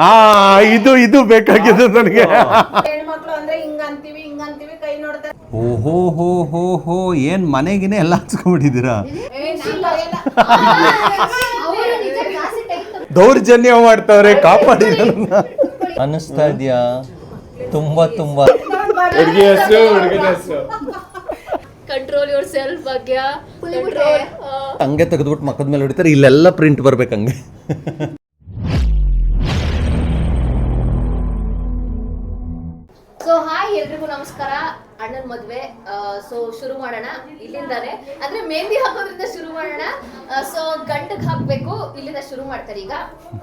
ಆ ಇದು ಇದು ಬೇಕಾಗಿದೆ ನನಗೆ. ಹೆಣ್ಮಕ್ಳು ಅಂದ್ರೆ ಹಿಂಗ್ ಅಂತೀವಿ ಹಿಂಗ್ ಅಂತೀವಿ ಕೈ ನೋಡ್ತಾರೆ ಓಹೋ ಹೋ ಹೋ ಹೋ ಏನ್ ಮನೆಗಿನೇ ಎಲ್ಲ ಹಚ್ಕೊಂಡ್ಬಿಟ್ಟಿದ್ದೀರಾ ಏ, ನಾನ್ ಕೈಯಲ್ಲ. ಅವರು ನಿಜ ಜಾಸ್ತಿ ಟೈಮ್ ದೌರ್ಜನ್ಯ ಮಾಡ್ತಾವ್ರೆ ಕಾಪಾಡಿ ಅನಿಸ್ತಾ ಇದೆಯಾ? ತುಂಬಾ ತುಂಬಾ. ಹುಡುಗಿ ಹೆಸರು ಹುಡುಗನ ಹೆಸರು. ಕಂಟ್ರೋಲ್ ಯುವರ್ ಸೆಲ್ಫ್ ಬಗ್ಗೆ ಕಂಟ್ರೋಲ್ ಹಂಗೆ ತೆಗೆದ್ಬಿಟ್ಟು ಮಕ್ಕದ ಮೇಲೆ ಹೊಡಿತಾರೆ ಇಲ್ಲೆಲ್ಲ ಪ್ರಿಂಟ್ ಬರ್ಬೇಕು ಎಲ್ರಿಗೂ ನಮಸ್ಕಾರ. ಅಣ್ಣನ ಮದ್ವೆ ಸೊ ಶುರು ಮಾಡೋಣ. ಇಲ್ಲಿಂದಾನೆ. ಅಂದ್ರೆ ಮೆಹಂದಿ ಹಾಕೋದ್ರಿಂದ ಶುರು ಮಾಡೋಣ. ಸೊ ಗಂಡಗ್ ಹಾಕ್ಬೇಕು ಇಲ್ಲಿಂದ ಶುರು ಮಾಡ್ತಾರೆ ಈಗ.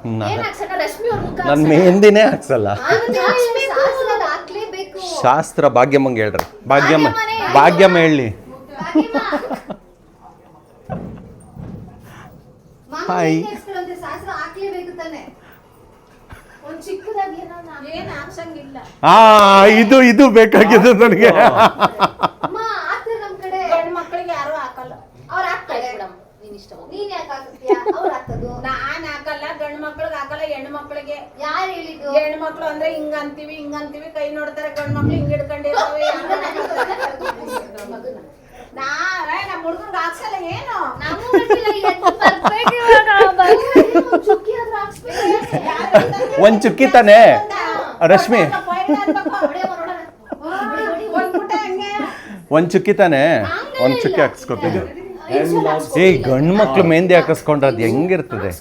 ಏನ್ ಹಾಕ್ಸೋಣ? ರಶ್ಮಿ ಅವ್ರ ಮುಖ ನನ್ನ ಮೆಹಂದಿನೇ ಹಾಕ್ಸಲ್ಲ. ಹಾಕ್ಲೇಬೇಕು. ಶಾಸ್ತ್ರ ಭಾಗ್ಯಮ್ಮ. ಹೇಳ್ರಿ. ಭಾಗ್ಯಮ್ಮ ಭಾಗ್ಯಮ್ಮ. ಹೇಳಿ ಹಾಯ್. ಶಾಸ್ತ್ರ ಹಾಕ್ಲೇಬೇಕು ತಾನೆ ಒಂದ್ ಚಿಕ್ಕದಾಗಿ ಏನೋ ನಾ- ಏನ್ ಹಾಕ್ಸಂಗಿಲ್ಲ ಆ ಇದು ಇದು ಬೇಕಾಗಿದ್ದು ನನಗೆ. ಅಮ್ಮ ಹಾಕ್ತಾರೆ ನಮ್ ಕಡೆ ಗಂಡ್ ಮಕ್ಳಿಗೆ ಯಾರು ಹಾಕಲ್ಲ. ಅವ್ರು ಹಾಕ್ತಾರೆ ಆಯ್ತು ನೀನ್ ಹಾಕಲ್ಲ ಗಂಡ್ ಮಕ್ಳಿಗೆ ಹಾಕಲ್ಲ ಹೆಣ್ಣು ಮಕ್ಳಿಗೆ ಯಾರು ಹೇಳಿದ್ದು? ಹೆಣ್ಣು ಮಕ್ಳು ಅಂದ್ರೆ ಹಿಂಗ ಅಂತೀವಿ ಹಿಂಗ ಅಂತೀವಿ ಕೈ ನೋಡ್ತಾರೆ ಗಂಡ್ ಮಕ್ಳು ಹಿಂಗ್ ಹಿಡ್ಕೊಂಡಿರ್ತಾವೆ ನಾ ಏ, ನಮ್ ಹುಡುಗಂಗ್ ಹಾಕ್ಸಲ್ಲ ಏನು? ನಾವು. ಚುಕ್ಕಿ ಆದ್ರೂ ಹಾಕ್ಸ್ಬೇಕು. ಒಂದ್ ಚುಕ್ಕಿ ತಾನೆ? ರಶ್ಮಿ. ಒಂದು ಚುಕ್ಕಿ ತಾನೆ? ಒಂದ್ ಚುಕ್ಕಿ ಹಾಕಿಸ್ಕೊತೀನಿ. ಏ ಗಂಡ್ ಮಕ್ಳು ಮೆಹಂದಿ ಹಾಕಿಸ್ಕೊಂಡ್ರೆ ಅದು ಹೆಂಗಿರ್ತದೆ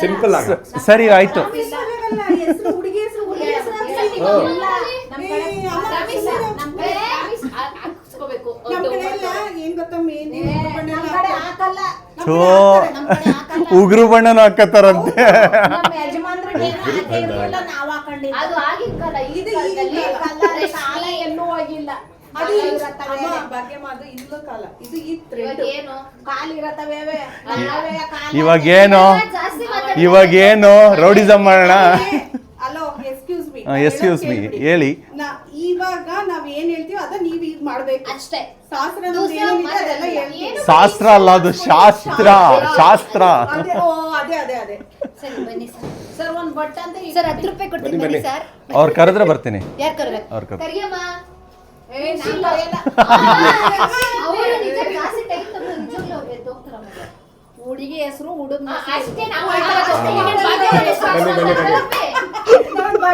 ಸಿಂಪಲ್ ಆಗ. ಸರಿ ಆಯ್ತು ನಮ್ ಕಡೆ ರಮೇಶ್, ನಮ್ ಕಡೆ ರಮೇಶ್ ಹಾ- ಹಾಕ್ಸ್ಕೋಬೇಕು ಒಂದು ನಮ್ ಕಡೆ ಹಾಕಲ್ಲ ಥೋ. ಉಗುರು ಬಣ್ಣನ ಹಾಕತ್ತಾರಂತೆ. ಅದು ಆಗಿನ ಕಾಲ ಇದು ಈಗಿನ ಕಾಲ. ಎಲ್ಲೂ ಹೋಗಿಲ್ಲ. ಅದು ಇಲ್ಲೂ ಕಾಲ. ಇದು ಏನು? ಕಾಲ್ ಇರತ್ತವೆ ಇವಾಗೇನು. ಇವಾಗೇನು? ರೌಡಿಸಮ್ ಮಾಡೋಣ. Hello excuse me excuse me ಹೇಳಿ. ಇವಾಗ ನಾವ್ ಏನ್ ಹೇಳ್ತೀವಿ ಅದ ನೀವ್ ಈಗ ಮಾಡ್ಬೇಕು. ಅಷ್ಟೇ. ಶಾಸ್ತ್ರ ನಮ್ದು ದೂಸರ ಏನಿದೆ ಅದೆಲ್ಲ ಹೇಳ್ತೀವಿ. ಶಾಸ್ತ್ರ ಅಲ್ಲ ಅದು ಶಾಸ್ತ್ರ ಶಾಸ್ತ್ರ. ಅದೇ ಓ ಅದೇ ಅದೇ ಅದೇ. ಸರಿ ಬನ್ನಿ ಸರ್. ಸರ್ ಒಂದ್ ಬಟ್ ಅಂತ ಸರ್ ಹತ್ತು ರೂಪಾಯಿ ಕೊಡ್ತೀನಿ ಬನ್ನಿ ಸರ್. ಅವ್ರು ಕರೆದ್ರೆ ಬರ್ತೀನಿ. ಯಾರು ಕರ್ಬೇಕು ಅವ್ರು ಕರ್ ಕರಿಯಮ್ಮ. ಏ, ನಾನ್? ಕರೆಯಲ್ಲ. ಅವರು ನಿಜ ಜಾಸ್ತಿ ಟೈಮ್ ತಗೊಂಡು ನಿಜವಾಗ್ಲೂ ಅವ್ರು ಎದ್ದು ಹೋಗ್ತಾರೆ ಆಮೇಲೆ. ಹುಡುಗಿ ಹೆಸರು ಹುಡುಗ ಅಷ್ಟೇ ನಾವು ಹೇಳ್ತಾ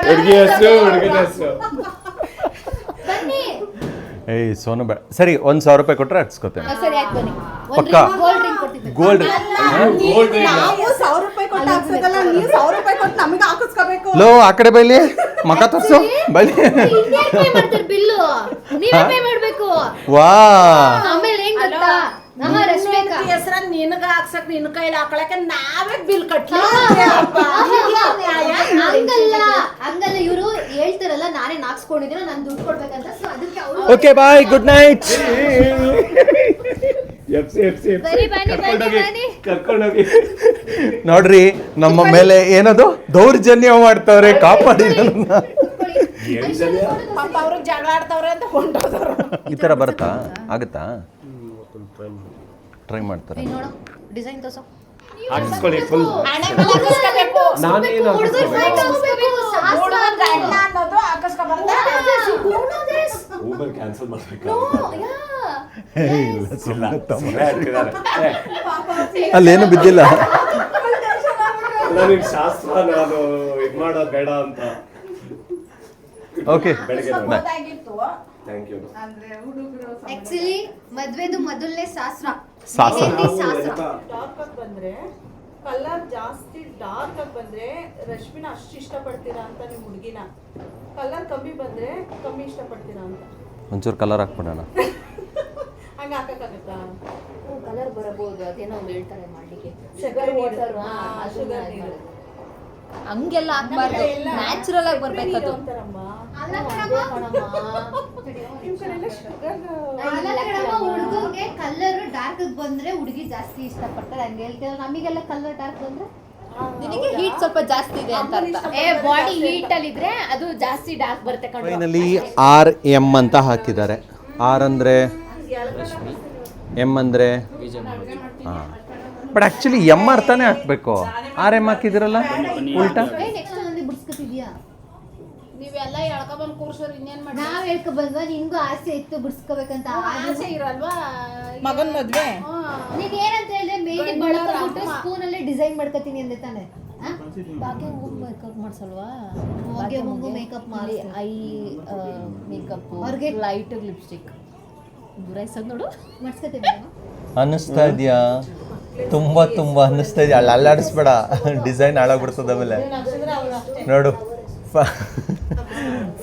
ಹುಡುಗಿ ಹೆಸರು ಹುಡುಗನ ಹೆಸರು. ಏಯ್ ಸೋನು ಬೇಡ ಸರಿ ಒಂದ್ ಸಾವಿರ ರೂಪಾಯಿ ಕೊಟ್ರೆ ಹಾಕ್ಸ್ಕೊತೇನೆ ಹಾ, ಸರಿ ಆಯ್ತು ಬನ್ನಿ. ಪಕ್ಕ. ಗೋಲ್ಡ್ ರಿಂಗ್ ಗೋಲ್ಡ್ ನಾವು ಸಾವಿರ ರೂಪಾಯಿ ಕೊಟ್ಟು ಹಾಕ್ಸೋದಲ್ಲ ನೀವು ಸಾವಿರ ರೂಪಾಯಿ ಕೊಟ್ಟು ನಮಗೆ ಹಾಕಿಸ್ಕೋಬೇಕು. ಲೋ ಆ ಕಡೆ ಬೈಲಿ. ಮಕ ತೋರ್ಸು. ಬೈಲಿ. ಇನ್ಯಾರು ಪೇ ಮಾಡ್ತಾರೆ ಬಿಲ್ಲು. ನೀವೇ ಪೇ ಮಾಡಬೇಕು. ವಾ. ಆಮೇಲೆ ಹೆಂಗ್ ಗೊತ್ತಾ? ನಮ್ಮ ರಶ್ಮಿಕಾ ಹೆಸರ ನಿನಗ ಹಾಕ್ಸಕ್ ನಿನ್ ಕೈಲಿ ಹಾಕೊಳಕ್ಕೆ ನಾವೇ ಬಿಲ್ ಕಟ್ಲಿ. ಹಂಗಲ್ಲ. ಹಂಗಲ್ಲ ಇವರು ನಾನೇ ನಾನು ದುಡ್ಡು ಕೊಡ್ಬೇಕಂತ ಸೊ ಅದಕ್ಕೆ ಅವರು okay bye good night FC FC ಬನ್ನಿ ಬನ್ನಿ ಬನ್ನಿ ಬನ್ನಿ. ಕರ್ಕೊಂಡೋಗಿ. ನೋಡ್ರಿ ನಮ್ಮ ಮೇಲೆ ಏನದು? ದೌರ್ಜನ್ಯ ಮಾಡ್ತಾವ್ರೆ ಕಾಪಾಡಿ ನನ್ನ. ಪಾಪ ಅವ್ರು ಜಗಳ ಆಡ್ತವ್ರೆ ಅಂತ ಹೊಂಟೋದವ್ರು. ಈ ತರ ಬರುತ್ತಾ? ಆಗುತ್ತಾ? ಟ್ರೈ ಮಾಡ್ತಾರೆ. ನೋಡು ಡಿಸೈನ್ ಹಾಕಿಸ್ಕೊಳ್ಳಿ ಫುಲ್. ನಾನೇನು ಹುಡುಗರು ಅನ್ನೋದು ಊಬರ್ ಕ್ಯಾನ್ಸಲ್ ಮಾಡ್ಬೇಕು ಅಲ್ಲೇನು ಬಿದ್ದಿಲ್ಲ ನನಗೆ ಶಾಸ್ತ್ರ ನಾನು ಇದು ಮಾಡೋದ್ ಬೇಡ ಅಂತ ಓಕೆ ಬೆಳಗ್ಗೆ. ಥ್ಯಾಂಕ್ ಯು ಆಕ್ಚುಲಿ ಮದ್ವೆದು ಮೊದಲನೇ ಶಾಸ್ತ್ರ ಶಾಸ್ತ್ರ. ಶಾಸ್ತ್ರ ಬಂದ್ರೆ ಕಲರ್ ಜಾಸ್ತಿ ಡಾರ್ಕ್ ಆಗಿ ಬಂದ್ರೆ ರಶ್ಮಿನ ಅಷ್ಟು ಇಷ್ಟಪಡ್ತೀರಾ ಅಂತ ನಿಮ್ಮ ಹುಡುಗಿನ. ಕಲರ್ ಕಮ್ಮಿ ಬಂದ್ರೆ ಕಮ್ಮಿ ಇಷ್ಟಪಡ್ತೀರಾ ಅಂತ. ಒಂಚೂರು ಕಲರ್ ಹಾಕ್ಬಿಡೋಣ. ಹಂಗ ಹಾಕಕ್ಕಾಗತ್ತಾ? ಕಲರ್ ಬರಬಹುದು ಅದೇನೋ ಹೇಳ್ತಾರೆ ಮಾಡ್ಲಿಕ್ಕೆ. ಶುಗರ್ ವಾಟರ್ ಶುಗರ್ ನೀರು. ಹಂಗೆಲ್ಲ ಹಾಕ್ಬಾರ್ದು. ನ್ಯಾಚುರಲ್ ಆಗಿ ಬರ್ಬೇಕು ಅದು ಅಂತಾರಮ್ಮ ಅಲ್ಲ ಅದೇ ಕಣಮ್ಮ. ಕಣಮ್ಮ. ನಿಮ್ ಕಡೆ ಎಲ್ಲ ಶುಗರ್ ಅಲ್ಲ ಕಣಮ್ಮ, ಹುಡ್ಗಂಗೆ ಕಲರ್ ಡಾರ್ಕ್ ಬಂದ್ರೆ ಹುಡುಗಿ ಜಾಸ್ತಿ ಇಷ್ಟಪಡ್ತಾರೆ. ಹಂಗೆ ಹೇಳ್ತೀರ ನಮಗೆಲ್ಲ ಕಲರ್ ಡಾರ್ಕ್ ಬಂದ್ರೆ? ನಿನಗೆ ಹೀಟ್ ಸ್ವಲ್ಪ ಜಾಸ್ತಿ ಇದೆ ಅಂತ ಅರ್ಥ. ಏ ಬಾಡಿ ಹೀಟ್ ಅಲ್ಲಿ ಇದ್ರೆ ಅದು ಜಾಸ್ತಿ ಡಾರ್ಕ್ ಬರುತ್ತೆ ಕಣ್ಣು ಫೈನಲಿ ಆರ್ ಎಂ ಅಂತ ಹಾಕಿದ್ದಾರೆ. ಆರ್ ಅಂದರೆ? ಎಂ ಅಂದರೆ? ಹಾಂ. ಬಟ್ ಆ್ಯಕ್ಚುಲಿ ಎಂ ಆರ್ ಹಾಕಬೇಕು. ಹಾಕ್ಬೇಕು ಆರ್ ಎಂ ಹಾಕಿದಿರಲ್ಲ ಉಲ್ಟಾ? ಎಳ್ಕೊಬಂದ್ ಇನ್ನೇನ್ ಮಾಡಿ ನಾವ್ ಹೇಳ್ಕೊ ಬಂದ್ವಾ ನಿನ್ಗೂ ಆಸೆ ಇತ್ತು ಬಿಡ್ಸ್ಕೋಬೇಕಂತ ಆಸೆ ಇರಲ್ವಾ? ಮಗನ್ ಮದ್ವೆ? ನೀನ್ ಏನಂತ ಹೇಳಿದ್ರೆ ಮೇಲಿ ಬಳಕೊಂಡ್ಬಿಟ್ಟು ಸ್ಪೂನ್ ಅಲ್ಲೇ ಡಿಸೈನ್ ಮಾಡ್ಕೊತೀನಿ ಅಂದೆ ತಾನೆ. ಬಾಕಿ ಮೇಕಪ್ ಮಾಡ್ಸಲ್ವಾ? ಭಾಗ್ಯಮ್ಮಂಗೂ ಮೇಕಪ್ ಮಾಡಿ ಐ ಮೇಕಪ್ ಅವ್ರಿಗೆ- ಲೈಟ್ ಲಿಪ್ಸ್ಟಿಕ್. ಬುರಾಯ್ಸದ್ ನೋಡು. ಮಾಡ್ಸ್ಕೊತೀನಿ ಅನ್ನಿಸ್ತಾ ಇದೆಯಾ? ತುಂಬ ತುಂಬ ಅನ್ನಿಸ್ತಾ ಇದೆಯಾ? ಅಲ್ಲಿ ಅಲ್ಲಾಡಿಸ್ಬೇಡ. ಡಿಸೈನ್ ಹಾಳಾಗ್ಬಿಡ್ತದ ಆಮೇಲೆ. ನೋಡು.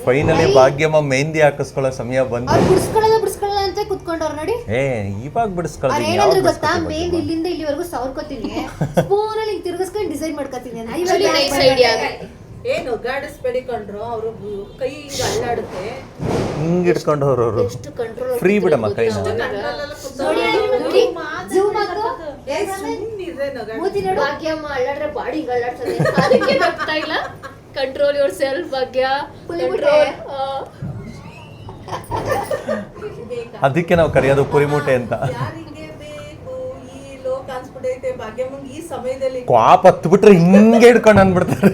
ಫೈನಲಿ ಭಾಗ್ಯಮ್ಮ ಮೆಹಂದಿ ಹಾಕಿಸ್ಕೊಳ್ಳೋ ಸಮಯ ಬಂತು. ಅವ್ರು ಬಿಡ್ಸ್ಕೊಳ್ಳಲ್ಲ ಬಿಡ್ಸ್ಕೊಳ್ಳಲ್ಲ ಅಂತ ಕುತ್ಕೊಂಡವ್ರು ನೋಡಿ. ಏ ಇವಾಗ ಅವ್ರು ಬಿಡಿಸ್ಕೊಳ್ತೀನಿ ಏನಂದ್ರು ಗೊತ್ತಾ? ಮೇನ್ ಇಲ್ಲಿಂದ ಇಲ್ಲಿವರೆಗೂ ಸವರ್ಕೋತೀನಿ. ಸ್ಪೂನ್ ಅಲ್ಲಿ ತಿರುಗಿಸ್ಕೊಂಡು ಡಿಸೈನ್ ಮಾಡ್ಕೊತೀನಿ ಅಂತ ಇವಾಗ Actually nice idea. ಏನು ಗಾಡಿಸ್ಬೇಡಿ ಕಂಡ್ರು ಅವರು ಕೈ ಹಿಂಗ್ ಅಲ್ಲಾಡುತ್ತೆ. ಹಿಂಗೆ ಇಟ್ಕೊಂಡು ಅವ್ರವ್ರು ಎಷ್ಟು ಕಂಟ್ರೋಲ್ ಫ್ರೀ ಬಿಡಮ್ಮ ಕೈನ. ನೋಡಿ ನೋಡಿ zoom ಹಾಕು. ಏ ಸುಮ್ಮನಿದ್ರೆ ನಗಾಡ ಮೂತಿ ನೋಡು. ಭಾಗ್ಯಮ್ಮ ಅಳ್ಳಾಡ್ರೆ ಬಾಡಿ ಅಳ್ಳಾಡ್ತದೆ ಅದಕ್ಕೆ ಬರ್ತಾ ಇಲ್ಲ? Control yourself Bhagya control ಅದಕ್ಕೆ ನಾವು ಕರೆಯೋದು ಪುರಿಮೂಟೆ ಅಂತ. ಕ್ವಾಪ್ ಹತ್ಬಿಟ್ರೆ ಹಿಂಗೆ ಹಿಡ್ಕೊಂಡು ಅಂದ್ಬಿಡ್ತಾರೆ.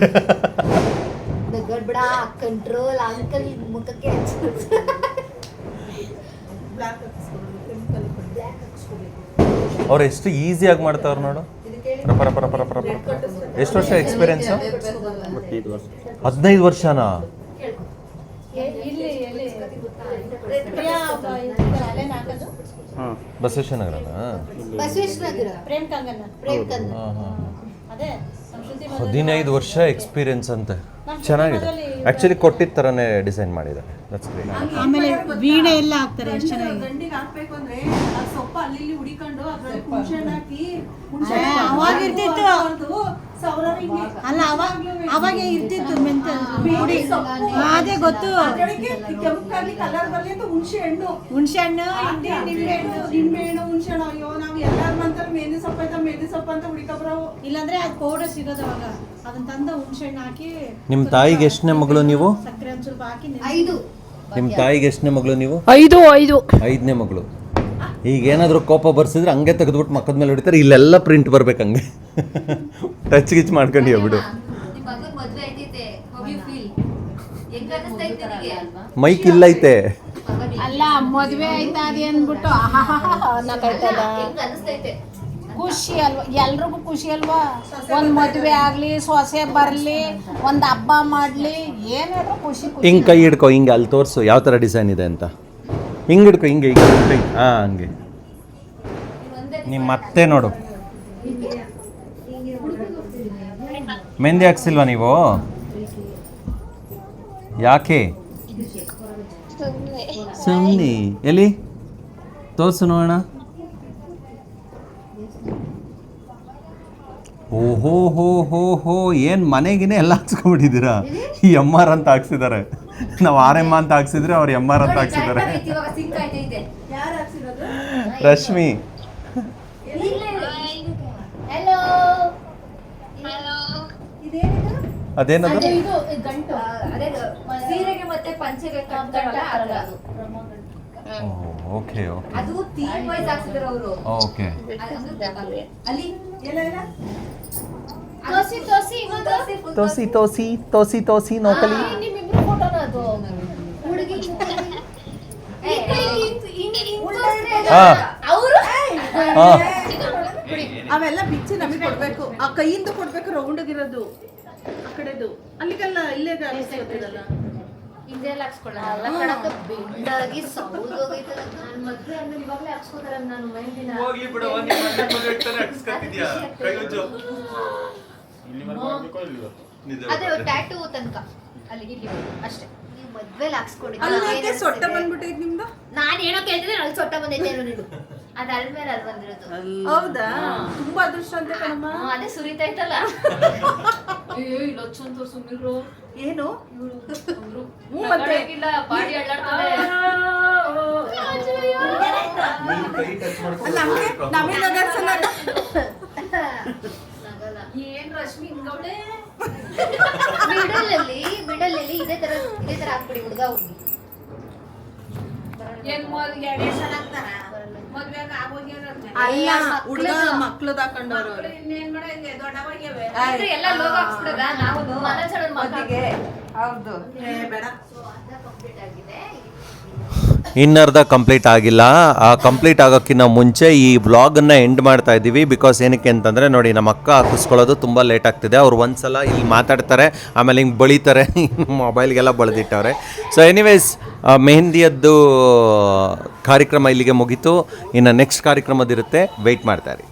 ಕಂಟ್ರೋಲ್ ಅಂಕಲ್ ಮುಖಕ್ಕೆ ಅವ್ರು ಎಷ್ಟು ಈಸಿಯಾಗಿ ಮಾಡ್ತಾವ್ರು ನೋಡು. ಪರ ಪರ ಪರ ಪರ ಪರ. ಪರ. ಎಷ್ಟು ವರ್ಷ ಎಕ್ಸ್ಪೀರಿಯನ್ಸ್ ಹದಿನೈದು ವರ್ಷನಾ ಬಸವೇಶ್ವರ ನಗರನಾ ಬಸವೇಶ್ವರ ನಗರ ಪ್ರೇಮ್ ಕಂಗನ ಪ್ರೇಮ್ ಕಂದ ಹಾಂ ಹಾಂ. ಅದೇ ಸಂಸ್ಕೃತಿ ಹದಿನೈದು ವರ್ಷ ಎಕ್ಸ್ಪೀರಿಯನ್ಸ್ ಅಂತ. ಚೆನ್ನಾಗಿದೆ. ಆ್ಯಕ್ಚುಲಿ ಕೊಟ್ಟಿದ್ದ ಥರನೇ ಡಿಸೈನ್ ಮಾಡಿದ್ದಾರೆ. ದಟ್ಸ್ ಗ್ರೇಟ್ ಆಮೇಲೆ ವೀಣೆ ಎಲ್ಲ ಹಾಕ್ತಾರೆ ಎಷ್ಟು ಚೆನ್ನಾಗಿ. ಗಂಡಿಗೆ ಹಾಕ್ಬೇಕು ಅಂದ್ರೆ ಆ ಸೊಪ್ಪ ಅಲ್ಲಿ ಇಲ್ಲಿ ಹುಡಿಕೊಂಡು ಅದ್ರಲ್ಲಿ ಹುಣಸೆ ಹಾಕಿ ಅವಾಗ ಇರ್ತಿತ್ತು. ಅಲ್ಲ ಅವಾಗ ಅವಾಗ ಇರ್ತಿತ್ತು ಮೆಂತ ಪುಡಿ ಅದೇ ಗೊತ್ತು. ಕಲರ್ ಹುಣಸೆ ಹಣ್ಣು. ಹುಣಸೆ ಹಣ್ಣು ನಿಂಬೆ ಹಣ್ಣು ಹುಣಸೆ ಹಣ್ಣು. ಅಯ್ಯೋ ನಾವು ಎಲ್ಲಾರ ಮಂತಾರೆ ಮೆಂದಿ ಸೊಪ್ಪು ಅಂತ ಮೆಂದಿ ಸೊಪ್ಪ ಅಂತ ಹುಡಿಕೊಬ್ರವು ಇಲ್ಲಾಂದ್ರೆ ಅದು ಪೌಡರ್ ಸಿಗೋದು ಅವಾಗ. ಅದನ್ನ ತಂದ ಹುಣಸೆ ಹಣ್ಣು ಹಾಕಿ ನಿಮ್ಮ ತಾಯಿಗೆ ಎಷ್ಟನೇ ಮಗಳು ನೀವು? ಸಕ್ಕರೆ ಒಂದ್ ಸ್ವಲ್ಪ ಹಾಕಿ ಐದು. ನಿಮ್ಮ ತಾಯಿಗೆ ಎಷ್ಟನೇ ಮಗಳು ನೀವು? ಐದು ಐದು. ಐದನೇ ಮಗಳು. ಈಗ ಏನಾದರೂ ಕೋಪ ಬರ್ಸಿದ್ರೆ ಹಂಗೆ ತೆಗೆದ್ಬಿಟ್ಟು ಮಕ್ಕದ ಮೇಲೆ ಹೊಡಿತಾರೆ. ಇಲ್ಲೆಲ್ಲ ಪ್ರಿಂಟ್ ಬರ್ಬೇಕು ಹಂಗೆ. ಟಚ್ ಗಿಚ್ ಮಾಡ್ಕೊಂಡು ಬಿಡು ನಿಮ್ಮ ಮಗನ್ ಮದ್ವೆ ಐತೈತೆ ಫೀಲ್ ಹೆಂಗ್ ಅನಿಸ್ತಾ ಇತ್ತು ನಿನಗೆ ಮೈಕ್ ಇಲ್ಲೈತೆ. ಅಲ್ಲ ಮದುವೆ ಆಯ್ತಾ ಅದೇ ಅಂದ್ಬಿಟ್ಟು ಅನ್ನಕ್ಕಾಯ್ತದ ಹೆಂಗ್ ಅನಿಸ್ತೈತೆ ಖುಷಿ ಅಲ್ವಾ? ಎಲ್ರಿಗೂ ಖುಷಿ ಅಲ್ವಾ? ಒಂದ್ ಮದುವೆ ಆಗ್ಲಿ ಸೊಸೆ ಬರ್ಲಿ ಒಂದ್ ಹಬ್ಬ ಮಾಡ್ಲಿ ಏನಾದ್ರೂ ಖುಷಿ ಖುಷಿ. ಹಿಂಗೆ ಕೈ ಹಿಡ್ಕೊ ಹಿಂಗೆ ಅಲ್ಲಿ ತೋರ್ಸು ಯಾವ ಥರ ಡಿಸೈನ್ ಇದೆ ಅಂತ. ಹಿಂಗೆ ಹಿಡ್ಕೊ, ಹಿಂಗೆ ಹಿಂಗೆ ಹಾಂ ಹಂಗೆ. ನೀವು ಮತ್ತೆ ನೋಡು. ಮೆಹಂದಿ ಹಾಕ್ಸಿಲ್ವಾ ನೀವು? ಯಾಕೆ? ಸುಮ್ಮನೆ ಎಲ್ಲಿ? ತೋರಿಸು ನೋಡೋಣ. ಓಹೋ, ಹೋ ಹೋ ಹೋ, ಏನು ಮನೆಗಿನೇ ಎಲ್ಲ ಹಾಕ್ಸ್ಕೊಂಡ್ಬಿಟ್ಟಿದ್ದೀರಾ? ಈ ಎಂ ಆರ್ ಅಂತ ಹಾಕ್ಸಿದ್ದಾರೆ. ನಾವು ಆರ್ ಎಂ ಅಂತ ಹಾಕ್ಸಿದ್ರೆ ಅವ್ರು ಎಂ ಆರ್ ಅಂತ ಹಾಕ್ಸಿದ್ದಾರೆ. ರಶ್ಮಿ. ಅದೇನದು? Okay okay. ಅದು ಥೀಮ್ ವೈಸ್ ಹಾಕ್ಸಿದ್ರು ಅವರು. ಓಕೆ. ತೋಸಿ ತೋಸಿ ತೋಸಿ ತೋಸಿ ನೋಕಲಿ. ಅವೆಲ್ಲ ಬಿಚ್ಚಿ ನಮಗೆ ಕೊಡ್ಬೇಕು ಆ ಕೈಯಿಂದ ಕೊಡ್ಬೇಕು ರೌಂಡ್ ಆಗಿರೋದು ಆ ಕಡೆದು ಅಲ್ಲಿಗೆಲ್ಲ ಇಲ್ಲೇ ಗೊತ್ತಿರಲ್ಲ ಹಿಂದೆಲ್ಲ ನಾನು ಮದ್ವೆ ಆದ್ಮೇಲೆ ಇವಾಗಲೇ ಹಾಕ್ಸ್ಕೊತಾರೆ ನಾನು ಮೆಹಂದಿನ ಅದೇ ಟ್ಯಾಟೂ ತನಕ. ಅಲ್ಲಿ ಇಲ್ಲಿ ಅಷ್ಟೇ ನೀವು ಮದ್ವೆಲಿ ಅಲ್ಲಕ್ಕೆ ಸೊಟ್ಟ ಹಾಕ್ಸ್ಕೊಂಡಿದ್ದೆ ಬಂದ್ಬಿಟ್ಟೈತೆ ನಿಮ್ದು ನಾನು ಏನೋ ಕೇಳ್ತಿದ್ರೆ ಅಲ್ಲಿ ಸೊಟ್ಟ ಬಂದೈತೆ ಏನೋ ನೀನು ಅದು ಅಲ್ಮೇಲೆ ಅಲ್ಲಿ ಬಂದಿರೋದು ಹೌದಾ ತುಂಬಾ ಅದೃಷ್ಟ ಅಂತ ಕಣಮ್ಮ ಹ್ಮ್, ಅದೇ ಸುರಿತಾ ಇತ್ತಲ್ಲ ಸುಮ್ಮಿರು ಏನು ಹ್ಞೂ ಮತ್ತೆ ಬಾಡಿ ಅಳ್ಳಾಡ್ತದೆ ಅಲ್ಲ ನಮ್ಗೆ ನಮಗೆ ನಗರ್ಸಲ್ಲ ಏನ್ ರಶ್ಮಿ ಹಿಂಗವಳೆ ಮಿಡಲ್ ಅಲ್ಲಿ ಮಿಡಲ್ ಅಲ್ಲಿ ಇದೇ ತರ ಇದೇ ತರ ಹಾಕ್ಬಿಡಿ ಹುಡುಗ ಹುಡುಗಿ ಏನ್ ಎರಡೇ ಸಲ ಅಲ್ಲ ಹುಡುಗ ಮಕ್ಳದ್ ಹಾಕೊಂಡವ್ರು ಅವ್ರು. ಅಂದ್ರೆ ಎಲ್ಲ ಲೋಗ ಹಾಕ್ಸ್ಬಿಡೋದಾ ನಾವು ಮಕ್ಕಳಿಗೆ ಹೌದು ಏ ಬೇಡ. ಕಂಪ್ಲೀಟ್ ಆಗಿದೆ. ಇನ್ನರ್ಧ ಕಂಪ್ಲೀಟ್ ಆಗಿಲ್ಲ. ಆ ಕಂಪ್ಲೀಟ್ ಆಗೋಕ್ಕಿಂತ ಮುಂಚೆ ಈ ವ್ಲಾಗನ್ನು ಎಂಡ್ ಮಾಡ್ತಾ ಇದ್ದೀವಿ. ಬಿಕಾಸ್ ಏನಕ್ಕೆ ಅಂತಂದರೆ, ನೋಡಿ, ನಮ್ಮ ಅಕ್ಕ ಹಾಕಿಸ್ಕೊಳ್ಳೋದು ತುಂಬ ಲೇಟ್ ಆಗ್ತಿದೆ. ಅವ್ರು ಒಂದ್ಸಲ ಇಲ್ಲಿ ಮಾತಾಡ್ತಾರೆ, ಆಮೇಲೆ ಹಿಂಗೆ ಬಳಿತಾರೆ ಮೊಬೈಲ್ಗೆಲ್ಲ ಬಳ್ದಿಟ್ಟವ್ರೆ. ಸೊ ಎನಿವೇಸ್ ಮೆಹಂದಿಯದ್ದು ಕಾರ್ಯಕ್ರಮ ಇಲ್ಲಿಗೆ ಮುಗೀತು. ಇನ್ನು ನೆಕ್ಸ್ಟ್ ಕಾರ್ಯಕ್ರಮದಿರುತ್ತೆ. ವೆಯ್ಟ್ ಮಾಡ್ತಾರೆ